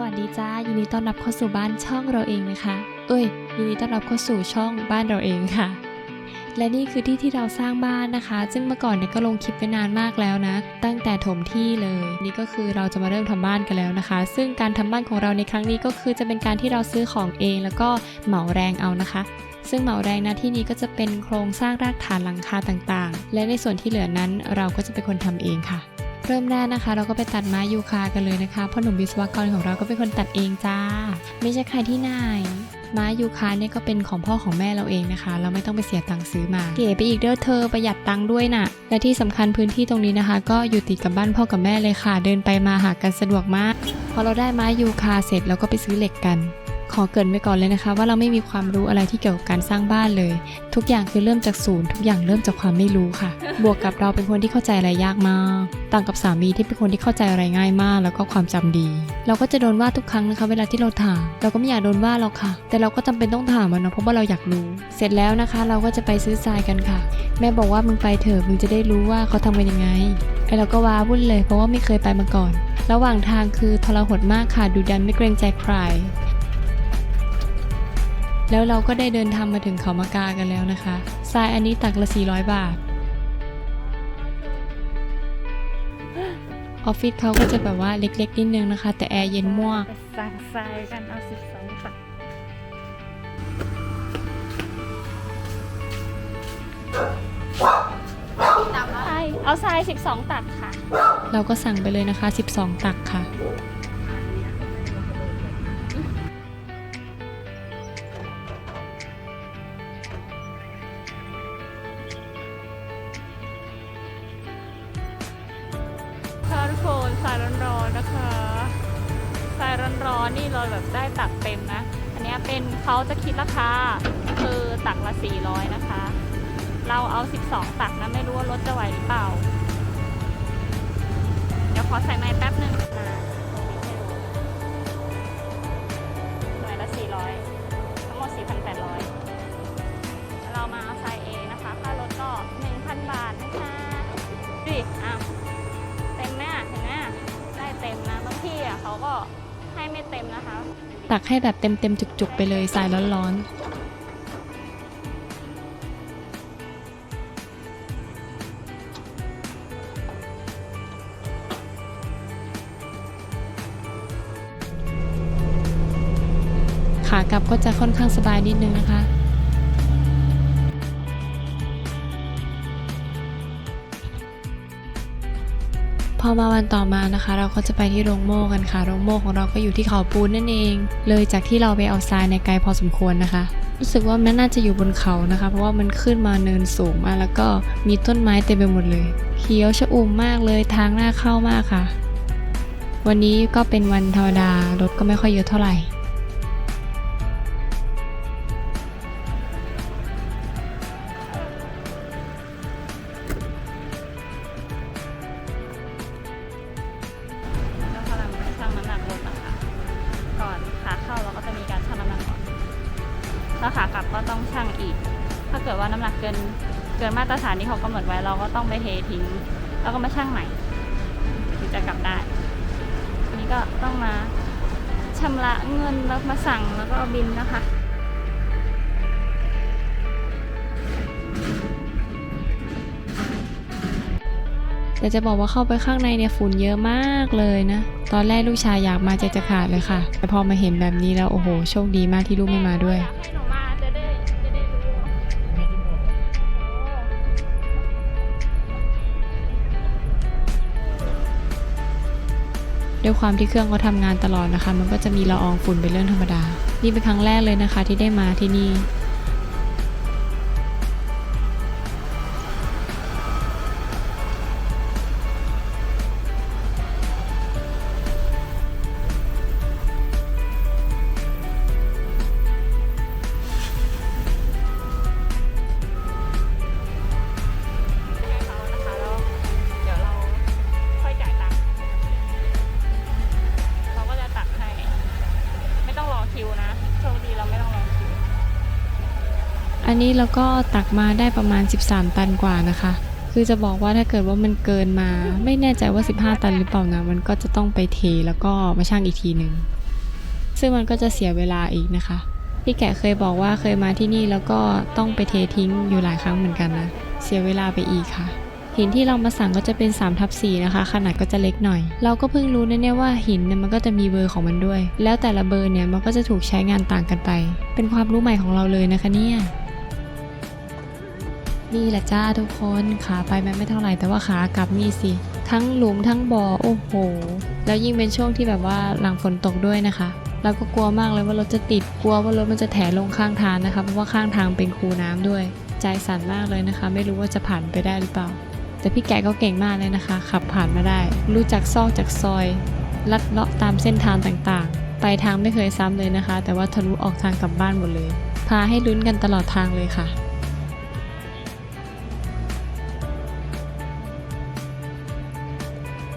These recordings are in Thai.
สวัสดีจ้ายินดีต้อนรับเข้าสู่บ้านช่องเราเองนะคะ เอ้ยยินดีต้อนรับเข้าสู่ช่องบ้านเราเองค่ะ และนี่คือที่ที่เราสร้างบ้านนะคะ ซึ่งเมื่อก่อนเนี่ยก็ลงคลิปไปนานมากแล้วนะ ตั้งแต่ถมที่เลย นี่ก็คือเราจะมาเริ่มทำบ้านกันแล้วนะคะ ซึ่งการทำบ้านของเราในครั้งนี้ก็คือจะเป็นการที่เราซื้อของเอง แล้วก็เหมาแรงเอานะคะซึ่งเหมาแรงนะที่นี้ก็จะเป็นโครงสร้างรากฐานหลังคาต่างๆ และในส่วนที่เหลือนั้นเราก็จะเป็นคนทำเองค่ะ เริ่มแรกนะคะ เราก็ไปตัดไม้ยูคากันเลยนะคะเพ่อหนุ่มวิศวกรของเราก็เป็นคนตัดเองจ้า ไม่ใช่ใครที่ไหนไม้ยูคาเนี่ยก็เป็นของพ่อของแม่เราเองนะคะ เราไม่ต้องไปเสียตังค์ซื้อมาเก๋ไปอีกเด้อเธอประหยัดตังค์ด้วยน่ะ และที่สำคัญพื้นที่ตรงนี้นะคะ ก็อยู่ติดกับบ้านพ่อกับแม่เลยค่ะ เดินไปมาหากันสะดวกมาก พอเราได้ไม้ยูคาเสร็จเราก็ไปซื้อเหล็กกัน อเกรินไว้ก่อนเลยนะคะ ว่าเราไม่มีความรู้อะไรที่เกี่ยวกับการสร้างบ้านเลย ทุกอย่างคือเริ่มจากศูนย์ทุกอย่างเริ่มจากความไม่รู้ค่ะ บวกกับเราเป็นคนที่เข้าใจอะไรยากมาก ต่างกับสามีที่เป็นคนที่เข้าใจอะไรง่ายมาก แล้วก็ความจำดี เราก็จะโดนว่าทุกครั้งนะคะ เวลาที่เราถาม เราก็ไม่อยากโดนว่าหรอกค่ะ แต่เราก็จำเป็นต้องถามมันเนาะเพราะว่าเราอยากรู้ เสร็จแล้วนะคะ เราก็จะไปซื้อทรายกันค่ะ แม่บอกว่ามึงไปเถอะมึงจะได้รู้ว่าเขาทำกันยังไงไอเราก็ว้าวุ่นเลยเพราะว่าไม่เคยไปมาก่อน ระหว่างทางคือทรหดมากค่ะดูดันไม่เกรงใจใคร แล้วเราก็ได้เดินทางมาถึงเขามากากันแล้วนะคะทรายอันนี้ตักละ 400 บาท ออฟฟิศเขาก็จะแบบว่าเล็กๆนิดนึงนะคะ แต่แอร์เย็นมากไปสั่งทรายกันเอาสิบสองตักทรายเอาทรายสิบสองตักค่ะ เราก็สั่งไปเลยนะคะ 12 ตักค่ะค่ะ ร้อนๆนะคะทรายร้อนๆนี่เราแบบได้ตักเต็มนะ อันนี้เป็นเขาจะคิดราคาคือตักละ 400 นะคะ เราเอา 12 ตักนะ ไม่รู้ว่ารถจะไหวหรือเปล่า เดี๋ยวขอใส่ไม้แป๊บหนึ่งนะ ต็มนะบางที่อะเขาก็ให้ไม่เต็มนะคะ ตักให้แบบเต็มๆจุกๆ ไปเลยทรายร้อนๆขากลับก็จะค่อนข้างสบายนิดนึงนะคะ พอมาวันต่อมานะคะ เราก็จะไปที่โรงโม่กันค่ะ โรงโม่ของเราก็อยู่ที่เขาปูนนั่นเอง เลยจากที่เราไปเอาทรายในไกลพอสมควรนะคะ รู้สึกว่ามันน่าจะอยู่บนเขานะคะ เพราะว่ามันขึ้นมาเนินสูงมากแล้วก็มีต้นไม้เต็มไปหมดเลย เขียวชอุ่มมากเลยทางหน้าเข้ามากค่ะ วันนี้ก็เป็นวันธรรมดารถก็ไม่ค่อยเยอะเท่าไหร่ ถ้าขากลับก็ต้องชั่งอีก ถ้าเกิดว่าน้ำหนักเกินเกินมาตรฐานที่เขากำหนดไว้เราก็ต้องไปเททิ้งแล้วก็มาชั่งใหม่ถึงจะกลับได้ทีนี้ก็ต้องมาชำระเงินแล้วมาสั่งแล้วก็บินนะคะแต่จะบอกว่าเข้าไปข้างในเนี่ยฝุ่นเยอะมากเลยนะ ตอนแรกลูกชายอยากมาใจจะขาดเลยค่ะ แต่พอมาเห็นแบบนี้แล้ว โอ้โห โชคดีมากที่ลูกไม่มาด้วย ด้วยความที่เครื่องเขาทำงานตลอดนะคะ มันก็จะมีละอองฝุ่นเป็นเรื่องธรรมดา นี่เป็นครั้งแรกเลยนะคะที่ได้มาที่นี่ นี้เราก็ตักมาได้ประมาณ 13 ตันกว่านะคะ คือจะบอกว่าถ้าเกิดว่ามันเกินมา ไม่แน่ใจว่า 15 ตันหรือเปล่านะ มันก็จะต้องไปเทแล้วก็มาชั่งอีกทีหนึ่ง ซึ่งมันก็จะเสียเวลาอีกนะคะ พี่แกะเคยบอกว่าเคยมาที่นี่แล้วก็ต้องไปเททิ้งอยู่หลายครั้งเหมือนกันนะ เสียเวลาไปอีกค่ะหินที่เรามาสั่งก็จะเป็น3ทับ4นะคะ ขนาดก็จะเล็กหน่อย เราก็เพิ่งรู้นะเนี่ยว่าหินเนี่ยมันก็จะมีเบอร์ของมันด้วย แล้วแต่ละเบอร์เนี่ยมันก็จะถูกใช้งานต่างกันไป เป็นความรู้ใหม่ของเราเลยนะคะเนี่ย นี่แหละจ้าทุกคนขาไปแมันไม่เท่าไหร่แต่ว่าขากลับนี่สิ ทั้งหลุมทั้งบ่อโอ้โห แล้วยิ่งเป็นช่วงที่แบบว่าหลังฝนตกด้วยนะคะ เราก็กลัวมากเลยว่ารถจะติดกลัวว่ารถมันจะแถลงข้างทางนะคะเพราะว่าข้างทางเป็นคูน้ำด้วย ใจสั่นมากเลยนะคะ ไม่รู้ว่าจะผ่านไปได้หรือเปล่า แต่พี่แกก็เก่งมากเลยนะคะ ขับผ่านมาได้ รู้จักซอกจากซอย ลัดเลาะตามเส้นทางต่างๆ ไปทางไม่เคยซ้ำเลยนะคะ แต่ว่าทะลุออกทางกลับบ้านหมดเลย พาให้ลุ้นกันตลอดทางเลยค่ะ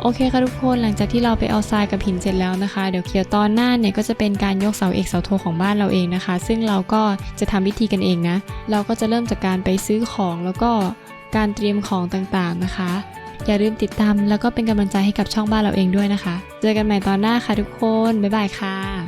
โอเคค่ะทุกคนหลังจากที่เราไปเอาทรายกับหินเสร็จแล้วนะคะ เดี๋ยวเคลียร์ตอนหน้าเนี่ยก็จะเป็นการยกเสาเอกเสาโทของบ้านเราเองนะคะ ซึ่งเราก็จะทำวิธีกันเองนะ เราก็จะเริ่มจากการไปซื้อของแล้วก็การเตรียมของต่างๆนะคะ อย่าลืมติดตามแล้วก็เป็นกำลังใจให้กับช่องบ้านเราเองด้วยนะคะ เจอกันใหม่ตอนหน้าค่ะทุกคน บ๊ายบายค่ะ